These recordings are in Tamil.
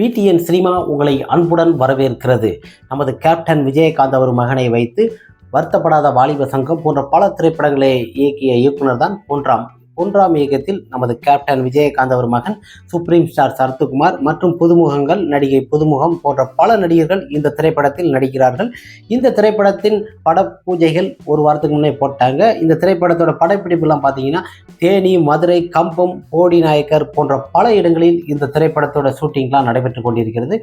பிடிஎன் சினிமா உங்களை அன்புடன் வரவேற்கிறது. நமது கேப்டன் விஜயகாந்த் அவர் மகனை வைத்து வருத்தப்படாத வாலிப சங்கம் போன்ற பல திரைப்படங்களை இயக்கிய இயக்குனர் தான் பொன்ராம். மூன்றாம் இயக்கத்தில் நமது கேப்டன் விஜயகாந்த் அவர் மகன் சுப்ரீம் ஸ்டார் சரத்குமார் மற்றும் புதுமுகங்கள் நடிகை புதுமுகம் போன்ற பல நடிகர்கள் இந்த திரைப்படத்தில் நடிக்கிறார்கள். இந்த திரைப்படத்தின் பட பூஜைகள் ஒரு வாரத்துக்கு முன்னே போட்டாங்க. இந்த திரைப்படத்தோட படப்பிடிப்புலாம் பார்த்தீங்கன்னா தேனி மதுரை கம்பம் போடி நாயக்கர் போன்ற பல இடங்களில் இந்த திரைப்படத்தோட ஷூட்டிங்லாம் நடைபெற்று கொண்டிருக்கிறது.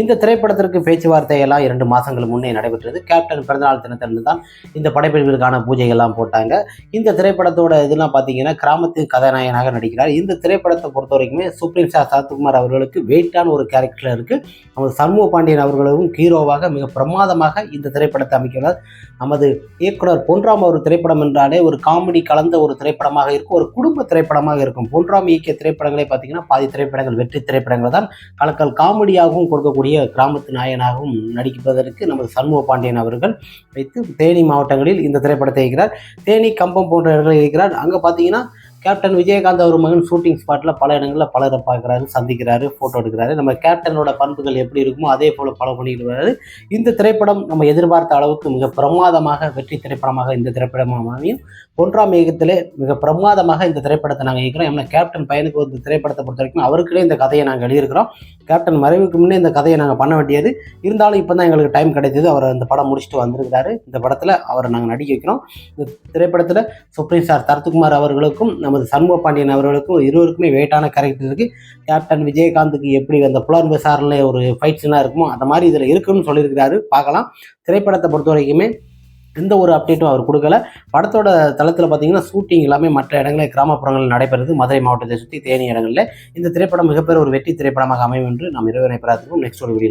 இந்த திரைப்படத்திற்கு பேச்சுவார்த்தை எல்லாம் இரண்டு மாதங்கள் முன்னே நடைபெற்றது. கேப்டன் பிறந்தநாள் தினத்திலிருந்து தான் இந்த படப்பிடிப்பிற்கான பூஜைகள்லாம் போட்டாங்க. இந்த திரைப்படத்தோட இதெல்லாம் பார்த்தீங்கன்னா கிராமத்து கதாநாயகனாக நடிக்கிறார். இந்த திரைப்படத்தை பொறுத்த வரைக்குமே சுப்ரீம் ஷா சரத்குமார் அவர்களுக்கு வெயிட்டான ஒரு கேரக்டர் இருக்குது நமது சண்முக பாண்டியன் அவர்களும் ஹீரோவாக மிக பிரமாதமாக இந்த திரைப்படத்தை அமைக்கிறார். நமது இயக்குனர் பொன்ராம் ஒரு திரைப்படம் என்றாலே ஒரு காமெடி கலந்த ஒரு திரைப்படமாக இருக்கும். ஒரு குடும்ப திரைப்படமாக இருக்கும். பொன்ராம் இயக்கிய திரைப்படங்களே பார்த்தீங்கன்னா பாதி திரைப்படங்கள் வெற்றி திரைப்படங்கள் தான். கலக்கல் காமெடியாகவும் கொடுக்கக்கூடிய கிராமத்து நாயனாகவும் நடிப்பதற்கு நமது சண்முக பாண்டியன் அவர்கள் வைத்து தேனி மாவட்டங்களில் இந்த திரைப்படத்தை இருக்கிறார் தேனி கம்பம் போன்ற இடங்களில் இருக்கிறார் அங்கே பார்த்தீங்கன்னா கேப்டன் விஜயகாந்த் அவர் மகன் ஷூட்டிங் ஸ்பாட்டில் பல இடங்களில் பலரை பார்க்குறாரு சந்திக்கிறாரு ஃபோட்டோ எடுக்கிறாரு. நம்ம கேப்டனோட பண்புகள் எப்படி இருக்குமோ அதே போல் ஃபாலோ வர்றாரு. இந்த திரைப்படம் நம்ம எதிர்பார்த்த அளவுக்கு மிக பிரமாதமாக வெற்றி திரைப்படமாக இந்த திரைப்படமாக அமையும். ஒன்றாம் இயக்கத்திலே மிக பிரமாதமாக இந்த திரைப்படத்தை நாங்கள் இயக்கிறோம். ஏன்னா கேப்டன் பையனுக்கு ஒரு திரைப்படத்தை பொறுத்த வரைக்கும் அவருக்குள்ளே இந்த கதையை நாங்கள் எழுதியிருக்கிறோம். கேப்டன் மறைவுக்கு முன்னே இந்த கதையை நாங்கள் பண்ண வேண்டியது. இருந்தாலும் இப்போ தான் எங்களுக்கு டைம் கிடைத்தது. அவர் அந்த படம் முடிச்சுட்டு வந்திருக்கிறாரு. இந்த படத்தில் அவரை நாங்கள் நடிக்க வைக்கிறோம். இந்த திரைப்படத்தில் சுப்ரீம் ஸ்டார் தரத்துக்குமார் அவர்களுக்கும் நமது சண்முக பாண்டியன் அவர்களுக்கும் இருவருக்குமே வெயிட்டான கேரக்டர் இருக்குது கேப்டன் விஜயகாந்துக்கு எப்படி அந்த புலர் விசாரணை ஒரு ஃபைட்ஸ்லாம் இருக்குமோ அந்த மாதிரி இதில் இருக்குன்னு சொல்லியிருக்கிறாரு. பார்க்கலாம். திரைப்படத்தை பொறுத்த வரைக்குமே எந்த ஒரு அப்டேட்டும் அவர் கொடுக்கல. படத்தோட தளத்தில் பார்த்தீங்கன்னா ஷூட்டிங் எல்லாமே மற்ற இடங்களில் கிராமப்புறங்களில் நடைபெறுது. மதுரை மாவட்டத்தை சுற்றி தேனி இடங்களில். இந்த திரைப்படம் மிகப்பெரிய ஒரு வெற்றி திரைப்படமாக அமையும் என்று நாம் இரவு பிரார்த்திப்போம். நெக்ஸ்ட் ஒரு வீடியோ